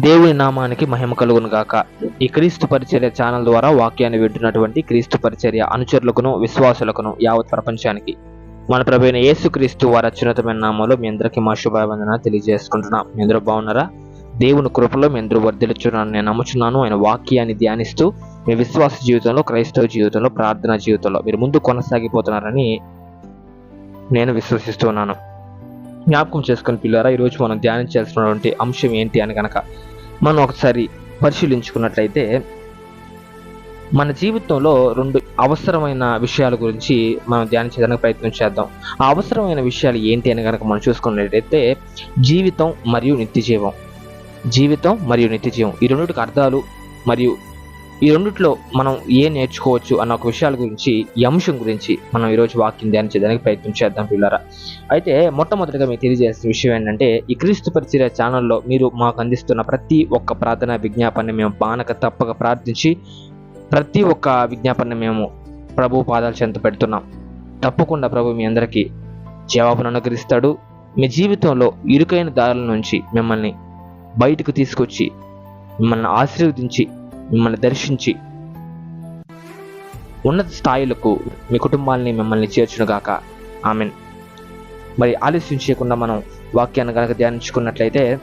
దేవుని నామానికి మహిమ కలుగును గాక. ఈ క్రీస్తు పరిచర్య ఛానల్ ద్వారా వాక్యాన్ని వింటున్నటువంటి క్రీస్తు పరిచర్య అనుచరులకును విశ్వాసులకును యావత్ ప్రపంచానికి. మన ప్రభుత్వ యేసు క్రీస్తు వారి అత్యున్నతమైన నామంలో మీ అందరికీ మా శుభాభివందన తెలియజేసుకుంటున్నాం. మీ అందరూ బాగున్నారా? దేవుని కృపలో మీ అందరూ వర్ధిల్చున్నాను నేను నమ్ముచున్నాను. ఆయన వాక్యాన్ని ధ్యానిస్తూ మీ విశ్వాస జీవితంలో క్రైస్తవ జీవితంలో ప్రార్థనా జీవితంలో మీరు ముందు కొనసాగిపోతున్నారని నేను విశ్వసిస్తున్నాను జ్ఞాపకం చేసుకుని పిల్లారా ఈరోజు మనం ధ్యానించాల్సినటువంటి అంశం ఏంటి అని కనుక మనం ఒకసారి పరిశీలించుకున్నట్లయితే మన జీవితంలో రెండు అవసరమైన విషయాల గురించి మనం ధ్యానించడానికి ప్రయత్నం చేద్దాం. ఆ అవసరమైన విషయాలు ఏంటి అని కనుక మనం చూసుకున్నట్లయితే జీవితం మరియు నిత్య జీవం జీవితం మరియు నిత్యజీవం ఈ రెండింటికి అర్థాలు మరియు ఈ రెండిట్లో మనం ఏ నేర్చుకోవచ్చు అన్న ఒక విషయాల గురించి ఈ అంశం గురించి మనం ఈరోజు వాక్యం ధ్యానించడానికి ప్రయత్నం చేద్దాం పిల్లరా అయితే మొట్టమొదటిగా మీకు తెలియజేసిన విషయం ఏంటంటే ఈ క్రీస్తు పరిచర్య ఛానల్లో మీరు మాకు అందిస్తున్న ప్రతి ఒక్క ప్రార్థన విజ్ఞాపనని మేము బానక తప్పక ప్రార్థించి ప్రతి ఒక్క విజ్ఞాపనని మేము ప్రభు పాదాలు చెంత పెడుతున్నాం. తప్పకుండా ప్రభు మీ అందరికీ జవాబును అనుగ్రహిస్తాడు. మీ జీవితంలో ఇరుకైన దారుల నుంచి మిమ్మల్ని బయటకు తీసుకొచ్చి మిమ్మల్ని ఆశీర్వదించి మిమ్మల్ని దర్శించి ఉన్నత స్థాయిలకు మీ కుటుంబాలని మిమ్మల్ని చేర్చునుగాక. ఆమెన్. మరి ఆలస్యం చేయకుండా మనం వాక్యాన్ని కనుక ధ్యానించుకున్నట్లయితే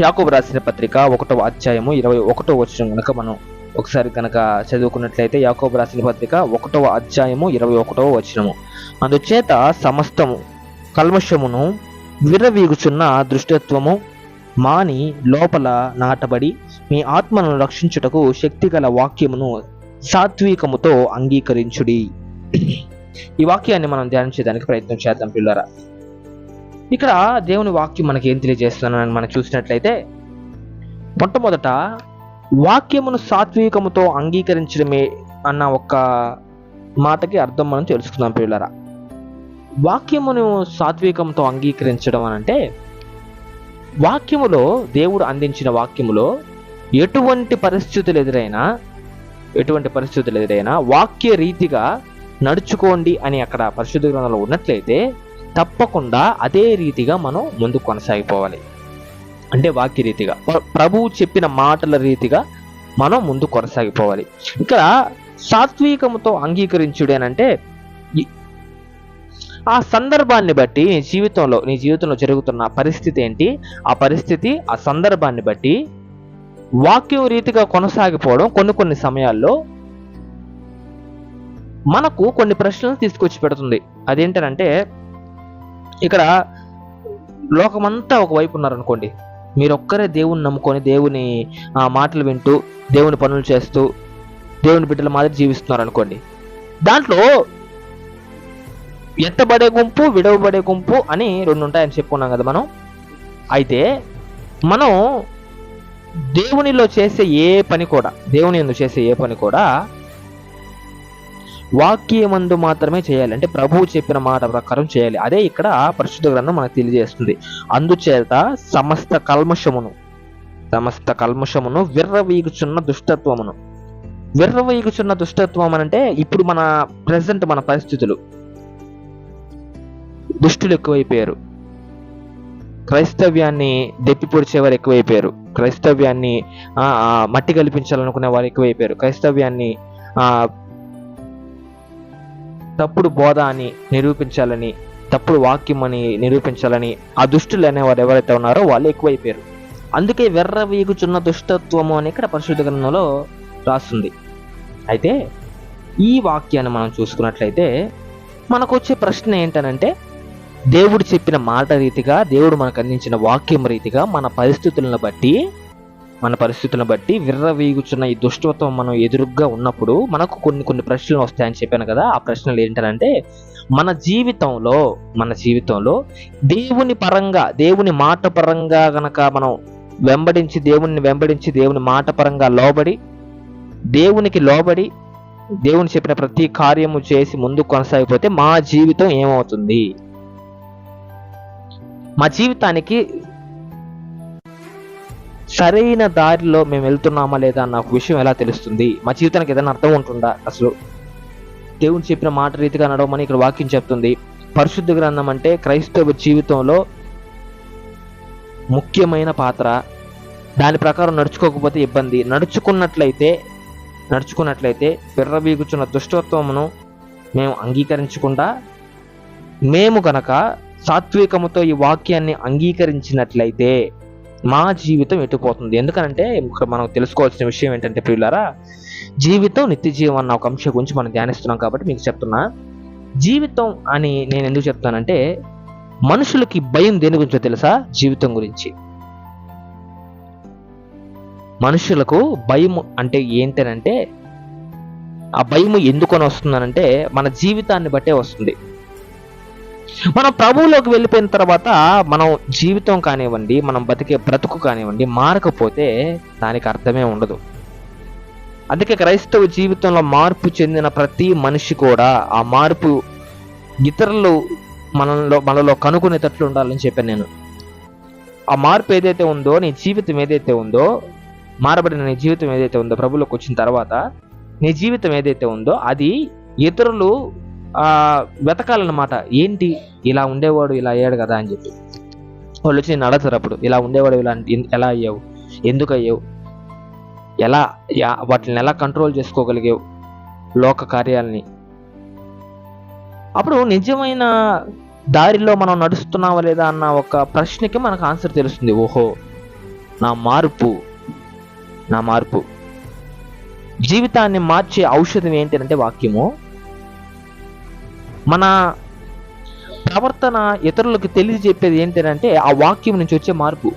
యాకోబు రాసిన పత్రిక ఒకటవ అధ్యాయము ఇరవై ఒకటో వచ్చిన కనుక మనం ఒకసారి కనుక చదువుకున్నట్లయితే యాకోబు రాసిన పత్రిక ఒకటవ అధ్యాయము ఇరవై ఒకటవ వచనము. అందుచేత సమస్తము కల్మషమును విర్రవీగుచున్న దృష్టత్వము మాని లోపల నాటబడి మీ ఆత్మను రక్షించుటకు శక్తిగల వాక్యమును సాత్వికముతో అంగీకరించుడి. ఈ వాక్యాన్ని మనం ధ్యానించడానికి ప్రయత్నం చేద్దాం పిల్లరా. ఇక్కడ దేవుని వాక్యం మనకి ఏం తెలియజేస్తున్నానని మనం చూసినట్లయితే మొట్టమొదట వాక్యమును సాత్వికముతో అంగీకరించడమే అన్న ఒక మాటకి అర్థం మనం తెలుసుకుందాం పిల్లరా. వాక్యమును సాత్వికంతో అంగీకరించడం అని అంటే వాక్యములో దేవుడు అందించిన వాక్యములో ఎటువంటి పరిస్థితులు ఎదురైనా ఎటువంటి పరిస్థితులు ఎదురైనా వాక్య రీతిగా నడుచుకోండి అని అక్కడ పరిశుద్ధ గ్రంథంలో ఉన్నట్లయితే తప్పకుండా అదే రీతిగా మనం ముందు కొనసాగిపోవాలి. అంటే వాక్య రీతిగా. ప్రభువు చెప్పిన మాటల రీతిగా మనం ముందు కొనసాగిపోవాలి. ఇక్కడ సాత్వికముతో అంగీకరించుడేనంటే అంటే ఆ సందర్భాన్ని బట్టి నీ జీవితంలో నీ జీవితంలో జరుగుతున్న పరిస్థితి ఏంటి? ఆ పరిస్థితి ఆ సందర్భాన్ని బట్టి వాక్యం రీతిగా కొనసాగిపోవడం కొన్ని కొన్ని సమయాల్లో మనకు కొన్ని ప్రశ్నలు తీసుకొచ్చి పెడుతుంది. అదేంటనంటే ఇక్కడ లోకమంతా ఒకవైపు ఉన్నారనుకోండి. మీరు ఒక్కరే దేవుని నమ్ముకొని దేవుని మాటలు వింటూ దేవుని పనులు చేస్తూ దేవుని బిడ్డల మాదిరి జీవిస్తున్నారు అనుకోండి దాంట్లో ఎత్తబడే గుంపు విడవబడే గుంపు అని రెండు ఉంటాయని చెప్పుకున్నాం కదా మనం. అయితే మనం దేవునిలో చేసే ఏ పని కూడా దేవుని ఎందు చేసే ఏ పని కూడా వాక్యమందు మాత్రమే చేయాలి. అంటే ప్రభువు చెప్పిన మాట ప్రకారం చేయాలి. అదే ఇక్కడ పరిశుద్ధ గ్రంథం మనకు తెలియజేస్తుంది. అందుచేత సమస్త కల్మషమును సమస్త కల్మషమును విర్రవీగుచున్న దుష్టత్వమును. విర్రవీగుచున్న దుష్టత్వం అంటే ఇప్పుడు మన ప్రజెంట్ మన పరిస్థితులు. దుష్టులు ఎక్కువైపోయారు. క్రైస్తవ్యాన్ని దెప్పి పొడిచేవారు ఎక్కువైపోయారు. క్రైస్తవ్యాన్ని మట్టి కల్పించాలనుకునే వారు ఎక్కువైపోయారు. క్రైస్తవ్యాన్ని తప్పుడు బోధ అని నిరూపించాలని తప్పుడు వాక్యం అని నిరూపించాలని ఆ దుష్టులు అనేవారు ఎవరైతే ఉన్నారో వాళ్ళు ఎక్కువైపోయారు. అందుకే వెర్ర వీగుచున్న దుష్టత్వము అని ఇక్కడ పరిశుద్ధ గ్రంథంలో రాస్తుంది. అయితే ఈ వాక్యాన్ని మనం చూసుకున్నట్లయితే మనకు వచ్చే ప్రశ్న ఏంటనంటే దేవుడు చెప్పిన మాట రీతిగా దేవుడు మనకు అందించిన వాక్యం రీతిగా మన పరిస్థితులను బట్టి మన పరిస్థితులను బట్టి విర్రవీగుచున్న ఈ దుష్టత్వం మనం ఎదురుగ్గా ఉన్నప్పుడు మనకు కొన్ని కొన్ని ప్రశ్నలు వస్తాయని చెప్పాను కదా. ఆ ప్రశ్నలు ఏంటంటే మన జీవితంలో మన జీవితంలో దేవుని పరంగా దేవుని మాట పరంగా గనక మనం వెంబడించి దేవుని వెంబడించి దేవుని మాట పరంగా లోబడి దేవునికి లోబడి దేవుని చెప్పిన ప్రతి కార్యము చేసి ముందుకు కొనసాగిపోతే మా జీవితం ఏమవుతుంది? మా జీవితానికి సరైన దారిలో మేము వెళ్తున్నామా లేదా అన్న విషయం ఎలా తెలుస్తుంది? మా జీవితానికి ఏదైనా అర్థం ఉంటుందా? అసలు దేవుని చెప్పిన మాట రీతిగా నడవమని ఇక్కడ వాక్యం చెప్తుంది. పరిశుద్ధ గ్రంథం అంటే క్రైస్తవ జీవితంలో ముఖ్యమైన పాత్ర. దాని ప్రకారం నడుచుకోకపోతే ఇబ్బంది. నడుచుకున్నట్లయితే నడుచుకున్నట్లయితే పిర్రబీగుచున్న దుష్టత్వమును మేము అంగీకరించకుండా మేము గనక సాత్వికముతో ఈ వాక్యాన్ని అంగీకరించినట్లయితే మా జీవితం ఎటుపోతుంది? ఎందుకనంటే ఇక్కడ మనం తెలుసుకోవాల్సిన విషయం ఏంటంటే ప్రియులారా జీవితం నిత్య జీవం అన్న ఒక అంశం గురించి మనం ధ్యానిస్తున్నాం కాబట్టి మీకు చెప్తున్నా. జీవితం అని నేను ఎందుకు చెప్తానంటే మనుషులకి భయం దేని గురించో తెలుసా? జీవితం గురించి. మనుషులకు భయం అంటే ఏంటనంటే ఆ భయం ఎందుకొని వస్తుందనంటే మన జీవితాన్ని బట్టే వస్తుంది. మనం ప్రభువులోకి వెళ్ళిపోయిన తర్వాత మనం జీవితం కానివ్వండి మనం బతికే బ్రతుకు కానివ్వండి మారకపోతే దానికి అర్థమే ఉండదు. అందుకే క్రైస్తవ జీవితంలో మార్పు చెందిన ప్రతి మనిషి కూడా ఆ మార్పు ఇతరులు మనలో మనలో కనుక్కునేటట్లు ఉండాలని చెప్పాను నేను. ఆ మార్పు ఏదైతే ఉందో నీ జీవితం ఏదైతే ఉందో మారబడిన నీ జీవితం ఏదైతే ఉందో ప్రభులోకి వచ్చిన తర్వాత నీ జీవితం ఏదైతే ఉందో అది ఇతరులు వెతకాలన్నమాట. ఏంటి? ఇలా ఉండేవాడు ఇలా అయ్యాడు కదా అని చెప్పి. వాళ్ళు వచ్చి నేను అడతారు అప్పుడు. ఇలా ఉండేవాడు ఇలా ఎలా అయ్యావు? ఎందుకు అయ్యావు? ఎలా యా- వాటిని ఎలా కంట్రోల్ చేసుకోగలిగావు? లోక కార్యాలని. అప్పుడు నిజమైన దారిలో మనం నడుస్తున్నావా లేదా అన్న ఒక ప్రశ్నకి మనకు ఆన్సర్ తెలుస్తుంది. ఓహో నా మార్పు నా మార్పు. జీవితాన్ని మార్చే ఔషధం ఏంటి అంటే వాక్యము. మన ప్రవర్తన ఇతరులకు తెలియజెప్పేది ఏంటంటే ఆ వాక్యం నుంచి వచ్చే మార్పు.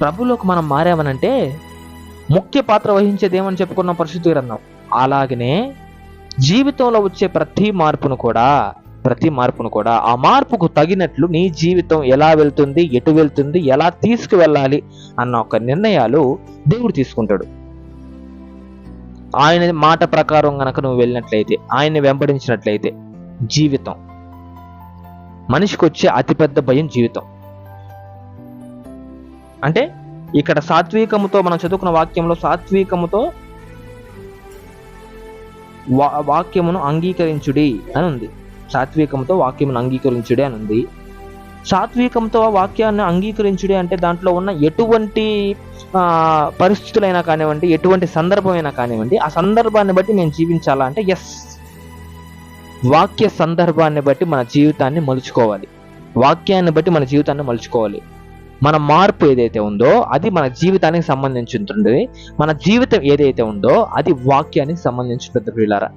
ప్రభులోకి మనం మారామనంటే ముఖ్య పాత్ర వహించేది ఏమని చెప్పుకున్న పరిశుద్ధ గ్రంథం? అలాగనే జీవితంలో వచ్చే ప్రతి మార్పును కూడా ప్రతి మార్పును కూడా ఆ మార్పుకు తగినట్లు నీ జీవితం ఎలా వెళ్తుంది ఎటు వెళ్తుంది ఎలా తీసుకువెళ్ళాలి అన్న ఒక నిర్ణయాలు దేవుడు తీసుకుంటాడు. ఆయన మాట ప్రకారం గనక నువ్వు వెళ్ళినట్లయితే ఆయన్ని వెంబడించినట్లయితే జీవితం. మనిషికి వచ్చే అతిపెద్ద భయం జీవితం. అంటే ఇక్కడ సాత్వికముతో మనం చదువుకున్న వాక్యంలో సాత్వికముతో వా- వాక్యమును అంగీకరించుడి అని ఉంది సాత్వికముతో వాక్యమును అంగీకరించుడి అని ఉంది సాత్వికంతో ఆ వాక్యాన్ని అంగీకరించుడే అంటే దాంట్లో ఉన్న ఎటువంటి పరిస్థితులైనా కానివ్వండి ఎటువంటి సందర్భమైనా కానివ్వండి ఆ సందర్భాన్ని బట్టి నేను జీవించాలా అంటే ఎస్ వాక్య సందర్భాన్ని బట్టి మన జీవితాన్ని మలుచుకోవాలి. వాక్యాన్ని బట్టి మన జీవితాన్ని మలుచుకోవాలి. మన మార్పు ఏదైతే ఉందో అది మన జీవితానికి సంబంధించింటుంది. మన జీవితం ఏదైతే ఉందో అది వాక్యానికి సంబంధించింటుంది ప్రియులారా.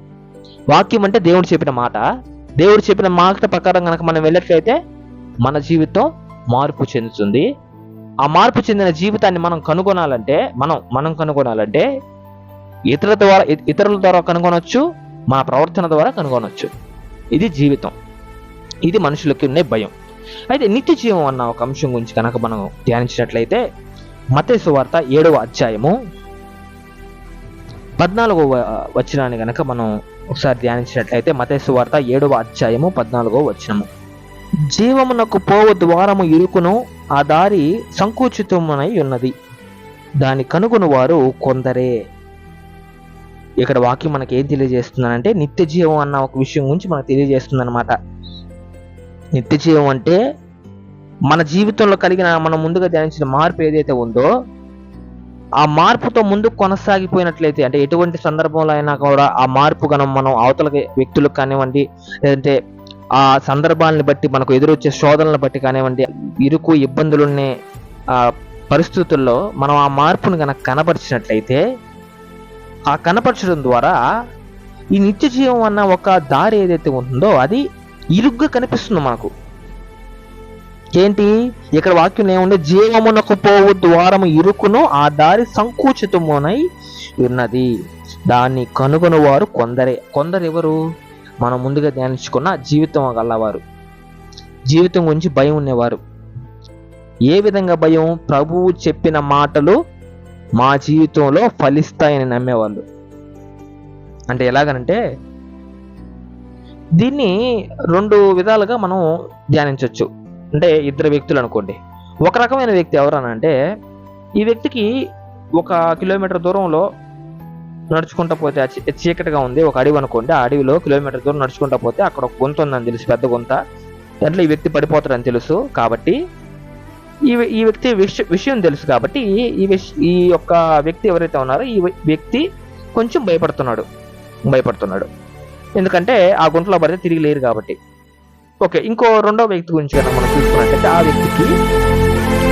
వాక్యం అంటే దేవుడు చెప్పిన మాట. దేవుడు చెప్పిన మాట ప్రకారం కనుక మనం వెళ్ళట్లయితే మన జీవితం మార్పు చెందుతుంది. ఆ మార్పు చెందిన జీవితాన్ని మనం కనుగొనాలంటే మనం మనం కనుగొనాలంటే ఇతరుల ద్వారా ఇతరుల ద్వారా కనుగొనవచ్చు మన ప్రవర్తన ద్వారా కనుగొనవచ్చు ఇది జీవితం. ఇది మనుషులకి ఉండే భయం. అయితే నిత్య జీవం అన్న ఒక అంశం గురించి కనుక మనం ధ్యానించినట్లయితే మతేసు వార్త ఏడవ అధ్యాయము పద్నాలుగవ వచనాన్ని కనుక మనం ఒకసారి ధ్యానించినట్లయితే మతేసు వార్త ఏడవ అధ్యాయము పద్నాలుగవ వచనము. జీవమునకు పోవు ద్వారము ఇరుకును ఆ దారి సంకుచితమునై ఉన్నది. దాని కనుగొను వారు కొందరే. ఇక్కడ వాక్యం మనకి ఏం తెలియజేస్తుందంటే నిత్య జీవం అన్న ఒక విషయం గురించి మనకు తెలియజేస్తుంది అనమాట నిత్య జీవం అంటే మన జీవితంలో కలిగిన మనం ముందుగా ధ్యానించిన మార్పు ఏదైతే ఉందో ఆ మార్పుతో ముందుకు కొనసాగిపోయినట్లయితే అంటే ఎటువంటి సందర్భంలో అయినా కూడా ఆ మార్పు గనం మనం అవతల వ్యక్తులకు కానివ్వండి లేదంటే ఆ సందర్భాలను బట్టి మనకు ఎదురొచ్చే శోధనలను బట్టి కానివ్వండి ఇరుకు ఇబ్బందులున్నే ఆ పరిస్థితుల్లో మనం ఆ మార్పును కనుక కనపరిచినట్లయితే ఆ కనపరచడం ద్వారా ఈ నిత్య జీవం అన్న ఒక దారి ఏదైతే ఉంటుందో అది ఇరుగ్గా కనిపిస్తుంది మనకు. ఏంటి? ఇక్కడ వాక్యం ఏముండే జీవమునకు పోవు ద్వారము ఇరుకును ఆ దారి సంకుచితమునై ఉన్నది. దాన్ని కనుగొని వారు కొందరే. కొందరు ఎవరు మనం ముందుగా ధ్యానించుకున్న జీవితం గలవారు. జీవితం గురించి భయం ఉండేవారు ఏ విధంగా భయం? ప్రభువు చెప్పిన మాటలు మా జీవితంలో ఫలిస్తాయని నమ్మేవాళ్ళు. అంటే ఎలాగనంటే దీన్ని రెండు విధాలుగా మనం ధ్యానించవచ్చు అంటే ఇద్దరు వ్యక్తులు అనుకోండి. ఒక రకమైన వ్యక్తి ఎవరనంటే ఈ వ్యక్తికి ఒక కిలోమీటర్ దూరంలో నడుచుకుంటా పోతే చీకటిగా ఉంది ఒక అడవి అనుకోండి. ఆ అడవిలో కిలోమీటర్ దూరం నడుచుకుంటా పోతే అక్కడ ఒక గుంత ఉందని తెలుసు పెద్ద గుంత. దాంట్లో ఈ వ్యక్తి పడిపోతాడని తెలుసు. కాబట్టి ఈ ఈ వ్యక్తి విష విషయం తెలుసు కాబట్టి ఈ ఈ యొక్క వ్యక్తి ఎవరైతే ఉన్నారో ఈ వ్యక్తి కొంచెం భయపడుతున్నాడు. భయపడుతున్నాడు. ఎందుకంటే ఆ గుంటలో పడితే తిరిగి లేరు కాబట్టి. ఓకే ఇంకో రెండో వ్యక్తి గురించి కనుక మనం చూసుకున్నట్లయితే ఆ వ్యక్తికి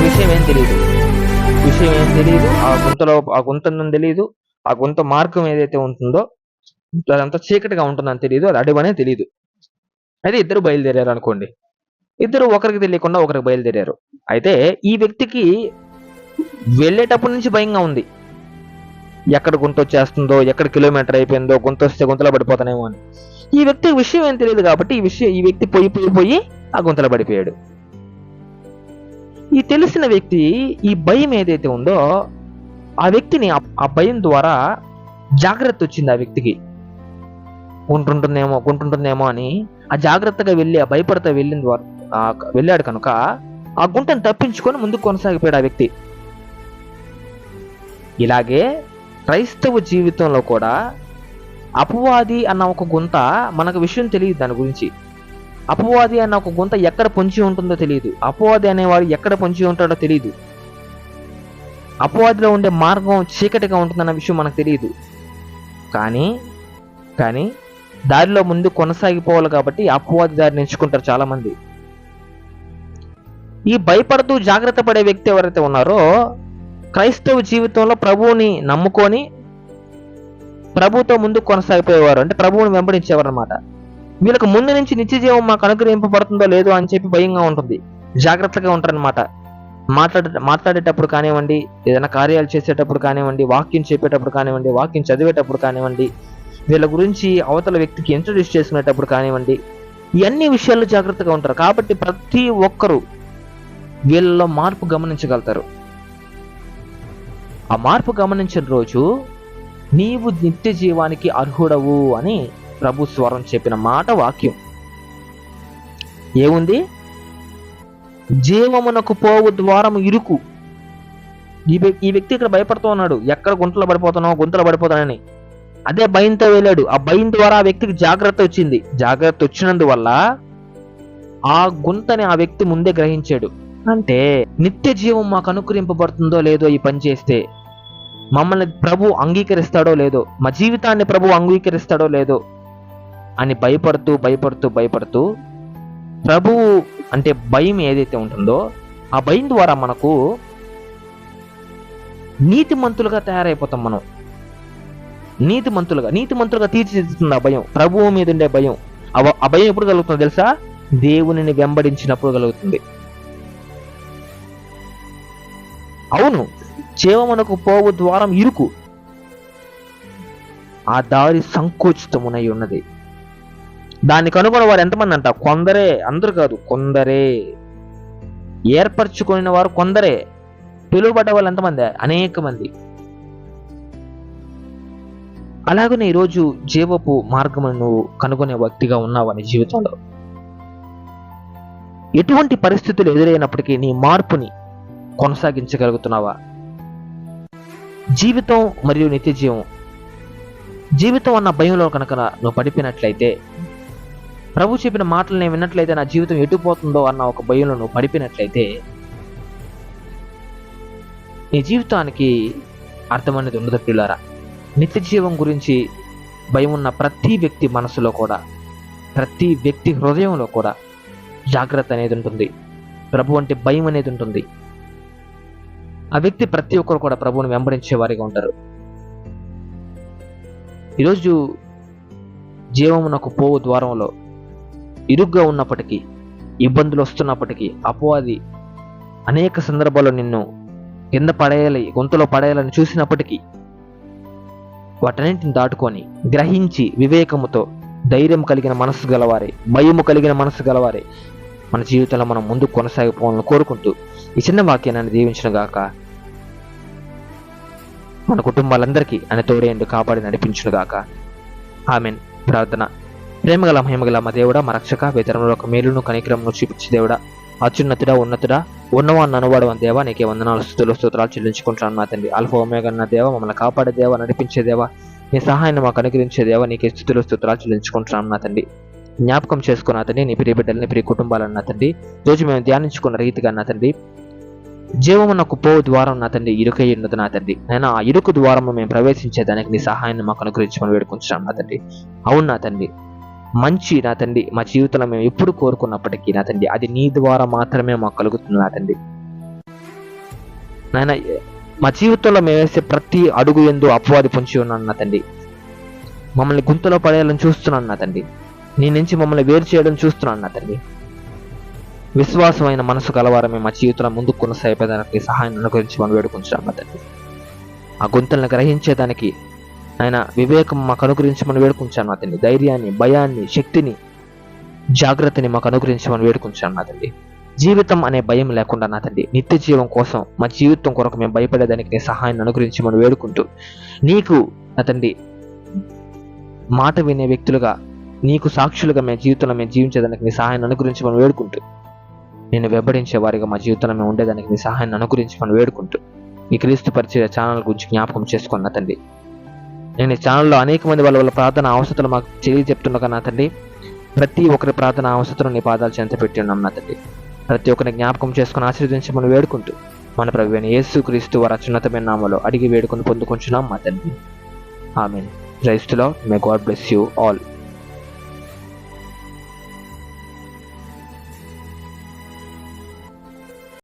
విషయం ఏం తెలియదు విషయం ఏం తెలియదు ఆ గుంతలో ఆ గుంత ఉందని తెలియదు ఆ గుంత మార్గం ఏదైతే ఉంటుందో అదంతా చీకటిగా ఉంటుందని తెలియదు అది అడవనే తెలియదు అయితే ఇద్దరు బయలుదేరారు అనుకోండి. ఇద్దరు ఒకరికి తెలియకుండా ఒకరికి బయలుదేరారు. అయితే ఈ వ్యక్తికి వెళ్ళేటప్పటి నుంచి భయంగా ఉంది. ఎక్కడ గుంత వచ్చేస్తుందో ఎక్కడ కిలోమీటర్ అయిపోయిందో గుంత వస్తే గుంతలో పడిపోతానేమో అని. ఈ వ్యక్తికి విషయం ఏం తెలియదు కాబట్టి ఈ విషయం ఈ వ్యక్తి పోయి పోయి పోయి ఆ గుంతలో పడిపోయాడు. ఈ తెలిసిన వ్యక్తి ఈ భయం ఏదైతే ఉందో ఆ వ్యక్తిని ఆ- భయం ద్వారా జాగ్రత్త వచ్చింది ఆ వ్యక్తికి. గుంటుంటుందేమో గుంటుంటుందేమో అని ఆ జాగ్రత్తగా వెళ్ళి ఆ భయపడతా వెళ్ళిన ద్వారా వెళ్ళాడు కనుక ఆ గుంటను తప్పించుకొని ముందుకు కొనసాగిపోయాడు ఆ వ్యక్తి. ఇలాగే క్రైస్తవ జీవితంలో కూడా అపవాది అన్న ఒక గుంత మనకు విషయం తెలియదు దాని గురించి. అపవాది అన్న ఒక గుంత ఎక్కడ పొంచి ఉంటుందో తెలియదు. అపవాది అనేవాడు ఎక్కడ పొంచి ఉంటాడో తెలియదు. అపవాదిలో ఉండే మార్గం చీకటిగా ఉంటుందన్న విషయం మనకు తెలియదు. కానీ కానీ దారిలో ముందు కొనసాగిపోవాలి కాబట్టి అపవాది దారిని ఎంచుకుంటారు చాలామంది. ఈ భయపడుతూ జాగ్రత్త పడే వ్యక్తి ఎవరైతే ఉన్నారో క్రైస్తవ జీవితంలో ప్రభువుని నమ్ముకొని ప్రభుతో ముందు కొనసాగిపోయేవారు. అంటే ప్రభువుని వెంబడించేవారు అనమాట వీళ్ళకి ముందు నుంచి నిత్య జీవం మాకు అనుగ్రహింపబడుతుందో లేదో అని చెప్పి భయంగా ఉంటుంది. జాగ్రత్తగా ఉంటారనమాట మాట్లాడే మాట్లాడేటప్పుడు కానివ్వండి ఏదైనా కార్యాలు చేసేటప్పుడు కానివ్వండి వాక్యం చెప్పేటప్పుడు కానివ్వండి వాక్యం చదివేటప్పుడు కానివ్వండి వీళ్ళ గురించి అవతల వ్యక్తికి ఇంట్రడ్యూస్ చేసుకునేటప్పుడు కానివ్వండి ఇవన్నీ విషయాల్లో జాగ్రత్తగా ఉంటారు. కాబట్టి ప్రతి ఒక్కరూ వీళ్ళలో మార్పు గమనించగలుగుతారు. ఆ మార్పు గమనించిన రోజు నీవు నిత్య జీవానికి అర్హుడవు అని ప్రభు స్వరం చెప్పిన మాట వాక్యం. ఏముంది? జీవమునకు పోవు ద్వారము ఇరుకు. ఈ ఈ వ్యక్తి ఇక్కడ భయపడుతూ ఉన్నాడు. ఎక్కడ గుంటలో పడిపోతున్నావు గుంతలో పడిపోతానని. అదే భయంతో వెళ్ళాడు. ఆ భయం ద్వారా ఆ వ్యక్తికి జాగ్రత్త వచ్చింది. జాగ్రత్త వచ్చినందువల్ల ఆ గుంతని ఆ వ్యక్తి ముందే గ్రహించాడు. అంటే నిత్య జీవం మాకు అనుకరింపబడుతుందో లేదో ఈ పని చేస్తే మమ్మల్ని ప్రభు అంగీకరిస్తాడో లేదో మా జీవితాన్ని ప్రభు అంగీకరిస్తాడో లేదో అని భయపడుతూ భయపడుతూ భయపడుతూ ప్రభువు అంటే భయం ఏదైతే ఉంటుందో ఆ భయం ద్వారా మనకు నీతిమంతులుగా తయారైపోతాం మనం. నీతిమంతులుగా నీతిమంతులుగా తీర్చిదిద్దుతుంది ఆ భయం. ప్రభువు మీద ఉండే భయం. ఆ భయం ఎప్పుడు కలుగుతుందో తెలుసా? దేవునిని వెంబడించినప్పుడు కలుగుతుంది. అవును చేవమనకు పోవు ద్వారం ఇరుకు. ఆ దారి సంకోచితమునై ఉన్నది. దాన్ని కనుగొన్న వారు ఎంతమంది అంట? కొందరే. అందరు కాదు కొందరే. ఏర్పరచుకున్న వారు కొందరే. పిలువబడ్డ వాళ్ళు ఎంతమంది? అనేక మంది. అలాగనే ఈరోజు జీవపు మార్గమును నువ్వు కనుగొనే వ్యక్తిగా ఉన్నావు నీ జీవితంలో. ఎటువంటి పరిస్థితులు ఎదురైనప్పటికీ నీ మార్పుని కొనసాగించగలుగుతున్నావా? జీవితం మరియు నిత్య జీవం జీవితం అన్న భయంలో కనుక నువ్వు పడిపోయినట్లయితే ప్రభు చెప్పిన మాటలు నేను విన్నట్లయితే నా జీవితం ఎటుపోతుందో అన్న ఒక భయంలో నువ్వు పడిపోయినట్లయితే నీ జీవితానికి అర్థం అనేది ఉండదు పిల్లారా నిత్య జీవం గురించి భయం ఉన్న ప్రతి వ్యక్తి మనసులో కూడా ప్రతి వ్యక్తి హృదయంలో కూడా జాగ్రత్త అనేది ఉంటుంది. ప్రభు అంటే భయం అనేది ఉంటుంది. ఆ వ్యక్తి ప్రతి ఒక్కరు కూడా ప్రభువుని వెంబడించే వారిగా ఉంటారు. ఈరోజు జీవమునకు పోవు ద్వారంలో ఇరుగ్గా ఉన్నప్పటికీ ఇబ్బందులు వస్తున్నప్పటికీ అపవాది అనేక సందర్భాల్లో నిన్ను కింద పడేయాలి గొంతులో పడేయాలని చూసినప్పటికీ వాటన్నింటిని దాటుకొని గ్రహించి వివేకముతో ధైర్యం కలిగిన మనస్సు గలవారే భయము కలిగిన మనస్సు గలవారే మన జీవితంలో మనం ముందుకు కొనసాగిపోవాలని కోరుకుంటూ ఈ చిన్న వాక్యాన్ని దీవించిన గాక. మన కుటుంబాలందరికీ అని తోడేయండి కాపాడి నడిపించును గాక. ఆమెన్. ప్రార్థన. ప్రేమగల మహిమగల మా దేవుడా మా రక్షక వేతనంలో ఒక మేలును కనికరమును చూపించి దేవుడా. అత్యున్నతుడా ఉన్నతుడా ఉన్నవాన్ని అనువాడు అని దేవా నీకే వందనాలు స్థుతులు స్తోత్రాలు చెల్లించుకుంటాను నా తండ్రి. అల్ఫా ఒమేగా నా దేవ మమ్మల్ని కాపాడే దేవ నడిపించే దేవ నీ సహాయాన్ని మాకు అనుగ్రహించే దేవ నీకే స్థుతులు స్తోత్రాలు చెల్లించుకుంటున్నాను నా తండ్రి. జ్ఞాపకం చేసుకున్న తండ్రి నీ ప్రియ బిడ్డల్ని ప్రియ కుటుంబాలన్న తండ్రి. రోజు మేము ధ్యానించుకున్న రీతిగా నా తండ్రి. జీవమునకు పో ద్వారం నా తండ్రి ఇరుకై ఉన్నది నా తండ్రి. నేను ఆ ఇరుకు ద్వారము మేము ప్రవేశించేదానికి నీ సహాయాన్ని మాకు అనుగ్రహించమని వేడుకుంటున్నాం నా తండ్రి. అవును నా తండ్రి. మంచి నా తండ్రి మా జీవితంలో మేము ఎప్పుడు కోరుకున్నప్పటికీ నా తండ్రి అది నీ ద్వారా మాత్రమే మాకు కలుగుతుంది నా తండ్రి. నాయన మా జీవితంలో మేము వేసే ప్రతి అడుగు ఎందు అపవాది పొంచి ఉన్నాను నా తండ్రి. మమ్మల్ని గుంతలో పడేయాలని చూస్తున్నాను నా తండ్రి. నీ నుంచి మమ్మల్ని వేరు చేయడం చూస్తున్నాను నా తండ్రి. విశ్వాసమైన మనసు కలవారమే మా జీవితంలో ముందుకు కొనసాగేదానికి సహాయం అనుగురించి మనం వేడుకుంటున్నాం నా తండ్రి. ఆ గుంతలను గ్రహించేదానికి ఆయన వివేకం మాకు అనుగ్రహించమని వేడుకుంటాను నా తండ్రి. ధైర్యాన్ని భయాన్ని శక్తిని జాగ్రత్తని మాకు అనుగ్రహించమని వేడుకుంటాను నా తండ్రి. జీవితం అనే భయం లేకుండా నా తండ్రి నిత్య జీవం కోసం మా జీవితం కొరకు మేము భయపడేదానికి నీ సహాయాన్ని అనుగ్రహించమని వేడుకుంటూ నీకు నా తండ్రి మాట వినే వ్యక్తులుగా నీకు సాక్షులుగా మేము జీవితంలో మేము జీవించేదానికి నీ సహాయాన్ని అనుగ్రహించమని వేడుకుంటూ నేను వెంబడించే వారిగా మా జీవితంలో మేము ఉండేదానికి నీ సహాయాన్ని అనుగ్రహించమని వేడుకుంటూ ఈ క్రీస్తు పరిచయ ఛానల్ గురించి జ్ఞాపకం చేసుకున్న తండ్రి. నేను ఛానల్లో అనేక మంది వాళ్ళ వాళ్ళ ప్రార్థన అవసరాలు మాకు తెలియజెప్తుండగా నా తండ్రి ప్రతి ఒక్కరి ప్రార్థన అవసరం నీ పాదాలు చెంత పెట్టి ఉన్నాం నా తండ్రి. ప్రతి ఒక్కరిని జ్ఞాపకం చేసుకుని ఆశీర్వదించి మనం వేడుకుంటూ మన ప్రభు యేసు క్రీస్తు వారి అత్యున్నతమైన నామలో అడిగి వేడుకొని పొందుకుంటున్నాం మా తండ్రి. ఆమె క్రైస్తులో may God bless you all.